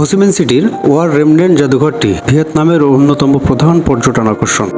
হোসিমিন সিটির ওয়ার রেমডেন্ট জাদুঘরটি ভিয়েতনামের অন্যতম প্রধান পর্যটন আকর্ষণ।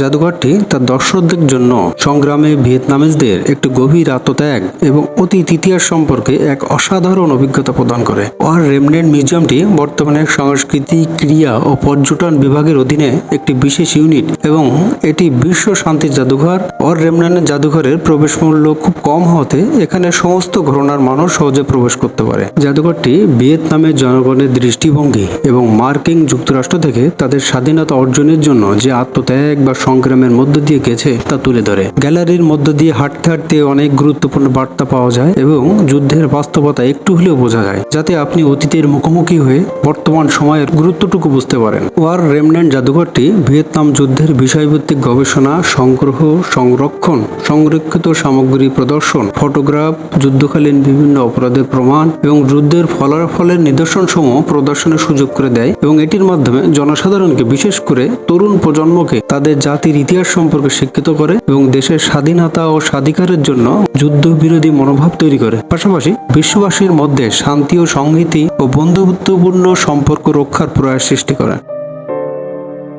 জাদুঘরটি তার দর্শকদের জন্য সংগ্রামে ভিয়েতনামিজদের একটি গভীর আত্মত্যাগ এবং অতীত ইতিহাস সম্পর্কে এক অসাধারণ অভিজ্ঞতা প্রদান করে। ওয়ার রেমডেন্ট মিউজিয়ামটি বর্তমানে সংস্কৃতি, ক্রিয়া ও পর্যটন বিভাগের অধীনে একটি বিশেষ ইউনিট এবং এটি বিশ্ব শান্তি জাদুঘর। ওয়ার রেমডেন্ট জাদুঘরের প্রবেশ মূল্য খুব কম হতে এখানে সমস্ত ঘরনার মানুষ সহজে প্রবেশ করতে পারে। জাদুঘরটি ভিয়েতনামের জনগণের দৃষ্টিভঙ্গি এবং মার্কিন যুক্তরাষ্ট্র থেকে তাদের স্বাধীনতা অর্জনের জন্য যে আত্মত্যাগ বা সংগ্রামের মধ্য দিয়ে গেছে তা তুলে ধরে। গ্যালারির মধ্য দিয়ে হাঁটতে হাঁটতে অনেক গুরুত্বপূর্ণ বার্তা পাওয়া যায় এবং যুদ্ধের বাস্তবতা একটু হলেও বোঝা যায়, যাতে আপনি অতীতের মুখোমুখি হয়ে বর্তমান সময়ের গুরুত্বটুকু বুঝতে পারেন। ওয়ার রেমন্যান্ট জাদুঘরটি ভিয়েতনাম যুদ্ধের বিষয়ভিত্তিক গবেষণা, সংগ্রহ, সংরক্ষণ, সংরক্ষিত সামগ্রী প্রদর্শন, ফটোগ্রাফ, যুদ্ধকালীন বিভিন্ন অপরাধের প্রমাণ এবং যুদ্ধের ফলাফলের নিদর্শন সমূহ প্রদর্শনের সুযোগ করে দেয় এবং এটির মাধ্যমে জনসাধারণকে, বিশেষ করে তরুণ প্রজন্মকে, তাদের জাতির ইতিহাস সম্পর্কে শিক্ষিত করে এবং দেশের স্বাধীনতা ও স্বাধিকারের জন্য যুদ্ধ বিরোধী মনোভাব তৈরি করে। পাশাপাশি বিশ্ববাসীর মধ্যে শান্তি ও সংহতি ও বন্ধুত্বপূর্ণ সম্পর্ক রক্ষার প্রয়াস সৃষ্টি করে।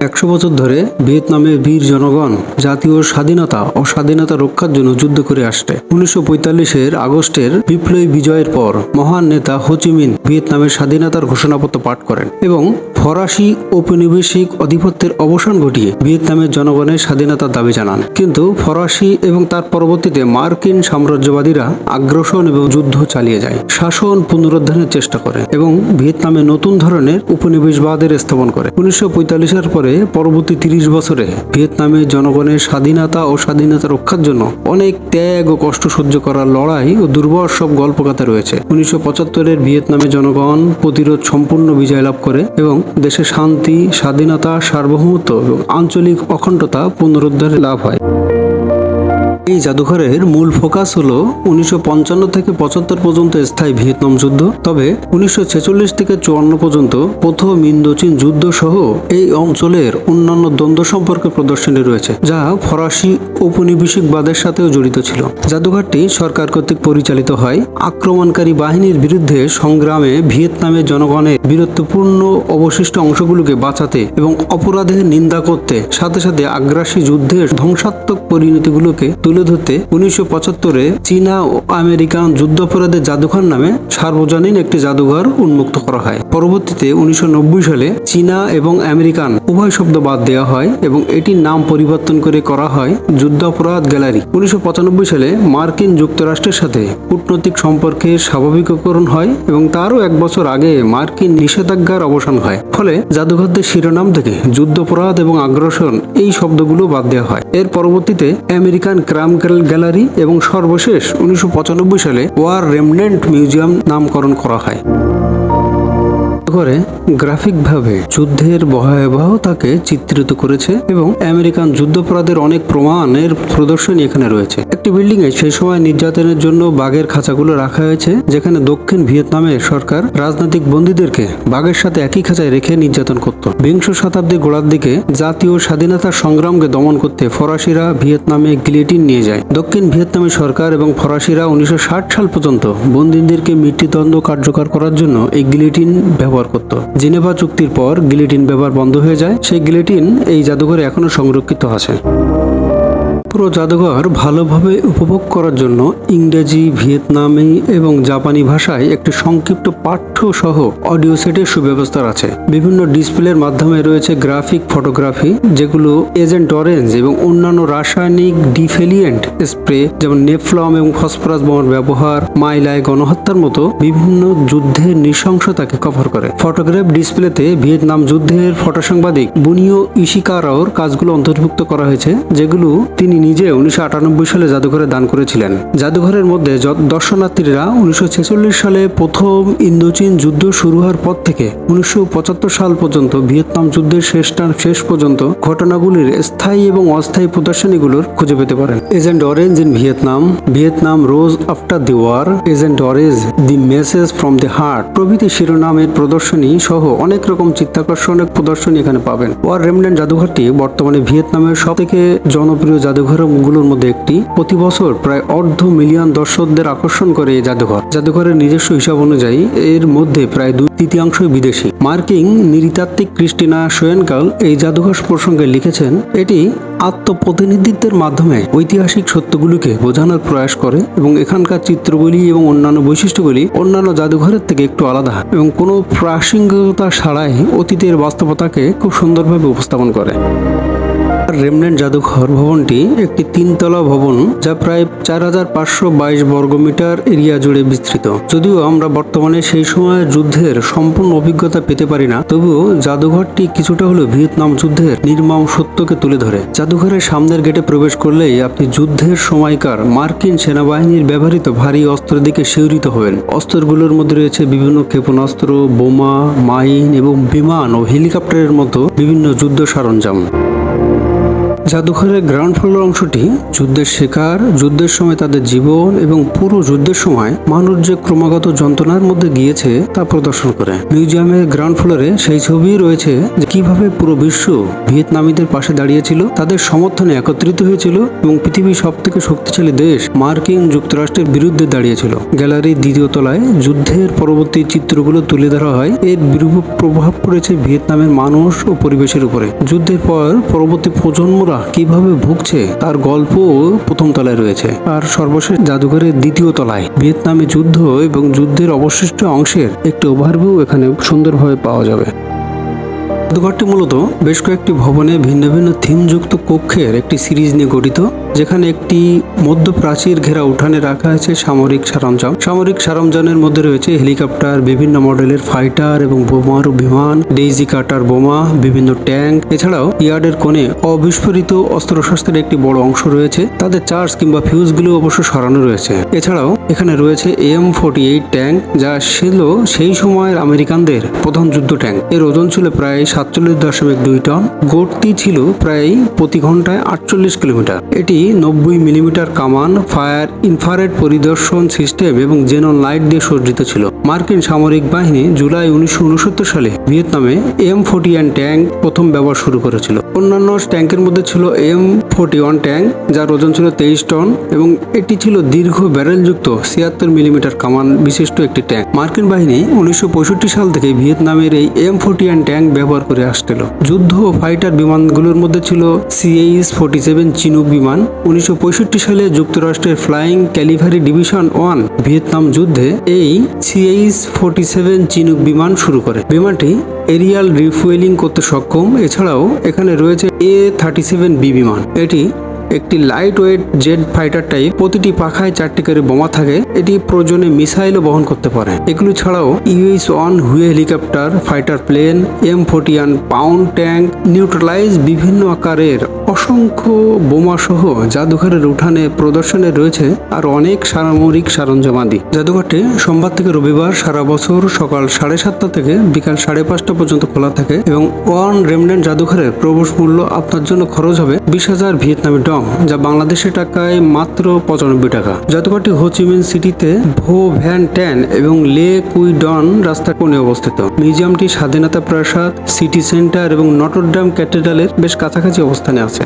একশো বছর ধরে ভিয়েতনামের বীর জনগণ জাতীয় স্বাধীনতা ও স্বাধীনতা রক্ষার জন্য যুদ্ধ করে আসছে। উনিশশো পঁয়তাল্লিশের আগস্টের বিপ্লবী বিজয়ের পর মহান নেতা হোচিমিন ভিয়েতনামের স্বাধীনতার ঘোষণাপত্র পাঠ করেন এবং ফরাসি ঔপনিবেশিক আধিপত্যের অবসান ঘটিয়ে ভিয়েতনামের জনগণের স্বাধীনতার দাবি জানান। কিন্তু ফরাসি এবং তার পরবর্তীতে মার্কিন সাম্রাজ্যবাদীরা আগ্রাসন এবং যুদ্ধ চালিয়ে যায়, শাসন পুনরুদ্ধারের চেষ্টা করে এবং ভিয়েতনামে নতুন ধরনের উপনিবেশবাদের স্থাপন করে। উনিশশো পঁয়তাল্লিশের পরে পরবর্তী তিরিশ বছরে ভিয়েতনামের জনগণের স্বাধীনতা ও স্বাধীনতা রক্ষার জন্য অনেক ত্যাগ ও কষ্ট সহ্য করার লড়াই ও দুর্বল সব গল্পকাতা রয়েছে। উনিশশো পঁচাত্তরের ভিয়েতনামের জনগণ প্রতিরোধ সম্পূর্ণ বিজয় লাভ করে এবং দেশে শান্তি, স্বাধীনতা, সার্বভৌমত্ব এবং আঞ্চলিক অখণ্ডতা পুনরুদ্ধারে লাভ হয়। এই জাদুঘরের মূল ফোকাস হলো উনিশশো থেকে পঁচাত্তর পর্যন্ত স্থায়ী ভিয়েতনাম যুদ্ধ, তবে উনিশশো ছেচল্লিশ থেকে চুয়ান্ন পর্যন্ত প্রথম ইন্দোচীন যুদ্ধ সহ এই অঞ্চলের অন্যান্য দ্বন্দ্ব সম্পর্কে প্রদর্শনী রয়েছে, যা ফরাসি ঔপনিবেশিকবাদের সাথেও জড়িত ছিল। জাদুঘরটি সরকার কর্তৃক পরিচালিত হয় আক্রমণকারী বাহিনীর বিরুদ্ধে সংগ্রামে ভিয়েতনামের জনগণের বীরত্বপূর্ণ অবশিষ্ট অংশগুলোকে বাঁচাতে এবং অপরাধের নিন্দা করতে, সাথে সাথে আগ্রাসী যুদ্ধের ধ্বংসাত্মক পরিণতিগুলোকে তুলে ধরতে উনিশশো পঁচাত্তরে চীনা ও আমেরিকান যুদ্ধাপরাধের জাদুঘর নামে সার্বজনীন একটি জাদুঘর উন্মুক্ত করা হয়। পরবর্তীতে উনিশশো নব্বই সালে চীনা এবং আমেরিকান উভয় শব্দ বাদ দেওয়া হয় এবং এটির নাম পরিবর্তন করে করা হয় যুদ্ধাপরাধ গ্যালারি। উনিশশো পঁচানব্বই সালে মার্কিন যুক্তরাষ্ট্রের সাথে কূটনৈতিক সম্পর্কে স্বাভাবিককরণ হয় এবং তারও এক বছর আগে মার্কিন নিষেধাজ্ঞার অবসান হয়। ফলে জাদুঘরদের শিরোনাম থেকে যুদ্ধাপরাধ এবং আগ্রাসন এই শব্দগুলো বাদ দেওয়া হয়। এর পরবর্তীতে আমেরিকান ক্রাম গ্যালারি এবং সর্বশেষ উনিশশো পঁচানব্বই সালে ওয়ার রেমনেন্ট মিউজিয়াম নামকরণ করা হয়। করে গ্রাফিকভাবে যুদ্ধের ভয়াবহতাকে চিত্রিত করেছে এবং আমেরিকান যুদ্ধপরাধের অনেক প্রমাণের প্রদর্শনী এখানে রয়েছে। একটি বিল্ডিং এ সেই সময় নির্যাতনের জন্য বাঘের খাঁচাগুলো রাখা হয়েছে, যেখানে দক্ষিণ ভিয়েতনামের সরকার রাজনৈতিক বন্দীদেরকে বাঘের সাথে একই খাঁচায় রেখে নির্যাতন করত। বিংশ শতাব্দীর গোড়ার দিকে জাতীয় স্বাধীনতার সংগ্রামকে দমন করতে ফরাসিরা ভিয়েতনামে গিলেটিন নিয়ে যায়। দক্ষিণ ভিয়েতনামের সরকার এবং ফরাসিরা উনিশশো ষাট সাল পর্যন্ত বন্দীদেরকে মৃত্যুদণ্ড কার্যকর করার জন্য এই গিলেটিন ব্যবহার করত। জিনেভা চুক্তির পর গিলিটিন ব্যবহার বন্ধ হয়ে যায়। সেই গিলিটিন এই জাদুঘরে এখনও সংরক্ষিত আছে। পুরো জাদুঘর ভালোভাবে উপভোগ করার জন্য ইংরেজি, ভিয়েতনামি এবং জাপানি ভাষায় একটি সংক্ষিপ্ত পাঠ্য সহ অডিও সেটের সুব্যবস্থা আছে। বিভিন্ন ডিসপ্লের মাধ্যমে রয়েছে গ্রাফিক ফটোগ্রাফি, যেগুলো এজেন্ট অরেঞ্জ এবং অন্যান্য রাসায়নিক ডিফেলিয়েন্ট স্প্রে, যেমন নেফ্লম এবং ফসফরাস বোমার ব্যবহার মাইলায় গণহত্যার মতো বিভিন্ন যুদ্ধের নৃশংসতাকে কভার করে। ফটোগ্রাফ ডিসপ্লেতে ভিয়েতনাম যুদ্ধের ফটো সাংবাদিক বুনিও ইশিকারাওর কাজগুলো অন্তর্ভুক্ত করা হয়েছে, যেগুলো তিনি নিজে উনিশশো আটানব্বই সালে জাদুঘরে দান করেছিলেন। জাদুঘরের মধ্যে দর্শনার্থীরা উনিশশো ছেচল্লিশ সালে প্রথম ইন্দোচীন যুদ্ধ শুরু হওয়ার পর থেকে উনিশশো পঁচাত্তর সাল পর্যন্ত, ভিয়েতনাম যুদ্ধের শেষ শেষ পর্যন্ত ঘটনাগুলির স্থায়ী এবং অস্থায়ী প্রদর্শনীগুলোর খুঁজে পেতে পারেন। Agent orange in Vietnam Vietnam rose after the war, agent orange the message from the heart. প্রভৃতি শিরোনামের প্রদর্শনী সহ অনেক রকম চিত্তাকর্ষণের প্রদর্শনী এখানে পাবেন। ওয়ার রেমল্যান্ড জাদুঘরটি বর্তমানে ভিয়েতনামের সব থেকে জনপ্রিয় জাদুঘর জাদুঘরগুলোর মধ্যে একটি। প্রতি বছর প্রায় অর্ধ মিলিয়ন দর্শকদের আকর্ষণ করে এই জাদুঘর। জাদুঘরের নিজস্ব হিসাব অনুযায়ী এর মধ্যে প্রায় দুই তৃতীয়াংশই বিদেশি। মার্কিং নৃতাত্ত্বিক ক্রিস্টিনা সোয়েনকাল এই জাদুঘর প্রসঙ্গে লিখেছেন, এটি আত্মপ্রতিনিধিত্বের মাধ্যমে ঐতিহাসিক সত্যগুলিকে বোঝানোর প্রয়াস করে এবং এখানকার চিত্রগুলি এবং অন্যান্য বৈশিষ্ট্যগুলি অন্যান্য জাদুঘরের থেকে একটু আলাদা এবং কোনো প্রাসঙ্গিকতা ছাড়াই অতীতের বাস্তবতাকে খুব সুন্দরভাবে উপস্থাপন করে। রেমনেন্ট জাদুঘর ভবনটি একটি তিনতলা ভবন যা প্রায় চার হাজার পাঁচশো বাইশ বর্গমিটার এরিয়া জুড়ে বিস্তৃত। যদিও আমরা বর্তমানে সেই সময়ের যুদ্ধের সম্পূর্ণ অভিজ্ঞতা পেতে পারি না, তবুও জাদুঘরটি কিছুটা হলেও ভিয়েতনাম যুদ্ধের নির্মম সত্যকে তুলে ধরে। জাদুঘরের সামনের গেটে প্রবেশ করলেই আপনি যুদ্ধের সময়কার মার্কিন সেনাবাহিনীর ব্যবহৃত ভারী অস্ত্রের দিকে শিহরিত হবেন। অস্ত্রগুলোর মধ্যে রয়েছে বিভিন্ন ক্ষেপণাস্ত্র, বোমা, মাইন এবং বিমান ও হেলিকপ্টারের মতো বিভিন্ন যুদ্ধ সরঞ্জাম। জাদুঘরের গ্রাউন্ড ফ্লোর অংশটি যুদ্ধের শিকার, যুদ্ধের সময় তাদের জীবন এবং পুরো যুদ্ধের সময় মানুষ যে ক্রমাগত যন্ত্রণার মধ্যে গিয়েছে তা প্রদর্শন করে। মিউজিয়ামের গ্রাউন্ড ফ্লোরে সেই ছবি রয়েছে যে কীভাবে পুরো বিশ্ব ভিয়েতনামীদের পাশে দাঁড়িয়েছিল, তাদের সমর্থনে একত্রিত হয়েছিল এবং পৃথিবীর সব থেকে শক্তিশালী দেশ মার্কিন যুক্তরাষ্ট্রের বিরুদ্ধে দাঁড়িয়েছিল। গ্যালারির দ্বিতীয় তলায় যুদ্ধের পরবর্তী চিত্রগুলো তুলে ধরা হয়। এর বিরূপ প্রভাব পড়েছে ভিয়েতনামের মানুষ ও পরিবেশের উপরে। যুদ্ধের পর পরবর্তী প্রজন্মরা কীভাবে ভুগছে তার গল্প প্রথম তলায় রয়েছে। আর সর্বশেষ জাদুঘরের দ্বিতীয় তলায়। ভিয়েতনামে যুদ্ধ এবং যুদ্ধের অবশিষ্ট অংশের একটি ওভারভিউ এখানে সুন্দরভাবে পাওয়া যাবে। জাদুঘরটি মূলত বেশ কয়েকটি ভবনে ভিন্ন ভিন্ন থিমযুক্ত কক্ষের একটি সিরিজ নিয়ে গঠিত। যেখানে একটি মধ্য প্রাচীর ঘেরা উঠানে রাখা আছে সামরিক সরঞ্জাম। সামরিক সরঞ্জামের মধ্যে রয়েছে হেলিকপ্টার, বিভিন্ন মডেলের ফাইটার এবং বোমারু বিমান, ডেইজি কাটার বোমা, বিভিন্ন ট্যাঙ্ক। এছাড়াও ইয়ার্ডের কোণে অবিস্ফোরিত অস্ত্রশস্ত্রের একটি বড় অংশ রয়েছে। তাদের চার্জ কিংবা ফিউজগুলো অবশ্য সরানো রয়েছে। এছাড়াও এখানে রয়েছে এম ফোর্টি এইট ট্যাঙ্ক, যা ছিল সেই সময়ের আমেরিকানদের প্রধান যুদ্ধ ট্যাঙ্ক। এর ওজন ছিল প্রায় সাতচল্লিশ দশমিক দুই টন। গতি ছিল প্রায় প্রতি ঘন্টায় আটচল্লিশ কিলোমিটার। এটি নব্বই মিলিমিটার কামান, ফায়ার ইনফারেড পরিদর্শন সিস্টেম এবং জেনন লাইট দিয়ে সজ্জিত ছিল। মার্কিন সামরিক বাহিনী জুলাই উনিশশো উনসত্তর সালে ভিয়েতনামে এম ফোর্টি ট্যাঙ্ক প্রথম ব্যবহার শুরু করেছিল। অন্যান্য ট্যাঙ্কের মধ্যে ছিল এম ফোর্টি ওয়ান ট্যাঙ্ক, যার ওজন ছিল তেইশ টন এবং এটি ছিল দীর্ঘ ব্যারেলযুক্ত ছিয়াত্তর মিলিমিটার কামান বিশিষ্ট একটি ট্যাঙ্ক। মার্কিন বাহিনী উনিশশো সাল থেকে ভিয়েতনামের এই এম ফোর্টি ওয়ান ট্যাঙ্ক ব্যবহার করে আসছিল। যুদ্ধ ও ফাইটার বিমানগুলোর মধ্যে ছিল সিএইচ ফোর্টি সেভেন চিনুক বিমান। উনিশশো পঁয়ষট্টি সালে যুক্তরাষ্ট্রের flying cavalry division one Vietnam যুদ্ধে এই সিএইচ ফোর্টি সেভেন চিনুক বিমান শুরু করে। বিমানটি এরিয়াল রিফুয়েলিং করতে সক্ষম। এছাড়াও এখানে রয়েছে এ থার্টি সেভেন বি বিমান। এটি একটি light weight jet fighter type প্রতিটি পাখায় চারটি করে বোমা থাকে। এটি প্রয়োজনে মিসাইলও বহন করতে পারে। এগুলো ছাড়াও US one Huey helicopter fighter plane M forty one pound tank neutralize বিভিন্ন আকারের অসংখ্য বোমা সহ জাদুঘরের উঠানে প্রদর্শনে রয়েছে আর অনেক সামরিক সরঞ্জামাদি। জাদুঘরটি সোমবার থেকে রবিবার সারা বছর সকাল সাড়ে সাতটা থেকে বিকাল সাড়ে পাঁচটা পর্যন্ত খোলা থাকে এবং ওয়ান রেমনেন্ট জাদুঘরের প্রবেশ মূল্য আপনার জন্য খরচ হবে বিশ হাজার ভিয়েতনামি ডং। যা বাংলাদেশের টাকায় মাত্র পঁচানব্বই টাকা। জাদুঘরটি হোচিমিন সিটিতে ভো ভ্যান ট্যান এবং লে কুই ডন রাস্তার কোণে অবস্থিত। মিউজিয়ামটি স্বাধীনতা প্রাসাদ, সিটি সেন্টার এবং নটরডাম ক্যাথেড্রালের বেশ কাছাকাছি অবস্থানে আছে।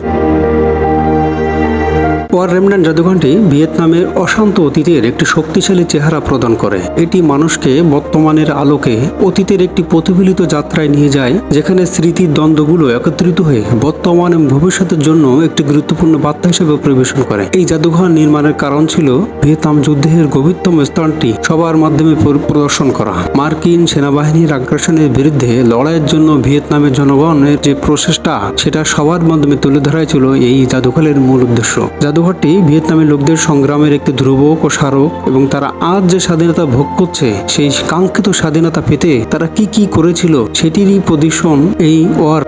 ওয়ার রেমন্যান্ট জাদুঘরটি ভিয়েতনামের অশান্ত অতীতের একটি শক্তিশালী চেহারা প্রদান করে। এটি মানুষকে বর্তমানের আলোকে অতীতের একটি প্রতিফলিত যাত্রায় নিয়ে যায়, যেখানে স্মৃতির দ্বন্দ্বগুলো একত্রিত হয়ে বর্তমান এবং ভবিষ্যতের জন্য একটি গুরুত্বপূর্ণ বার্তা হিসেবে পরিবেশন করে। এই জাদুঘর নির্মাণের কারণ ছিল ভিয়েতনাম যুদ্ধের গভীরতম স্থানটি সবার মাধ্যমে পর- প্রদর্শন করা। মার্কিন সেনাবাহিনীর আগ্রাসনের বিরুদ্ধে লড়াইয়ের জন্য ভিয়েতনামের জনগণের যে প্রচেষ্টা, সেটা সবার মাধ্যমে তুলে ধরাই ছিল এই জাদুঘরের মূল উদ্দেশ্য। জাদুঘরটি ভিয়েতনামের লোকদের সংগ্রামের একটি ধ্রুবক ও স্মারক এবং তারা আজ যে স্বাধীনতা ভোগ করছে, সেই কাঙ্ক্ষিত স্বাধীনতা পেতে তারা কি কি করেছিল সেটিরই প্রদর্শন এই ওয়ার।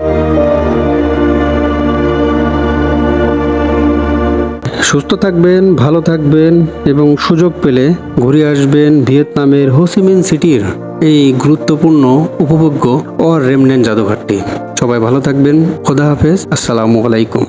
সুস্থ থাকবেন, ভালো থাকবেন এবং সুযোগ পেলে ঘুরে আসবেন ভিয়েতনামের হোসিমিন সিটির এই গুরুত্বপূর্ণ উপভোগ্য ও রেমনেন জাদুঘরটি। সবাই ভালো থাকবেন, খোদা হাফেজ, আসসালামু আলাইকুম।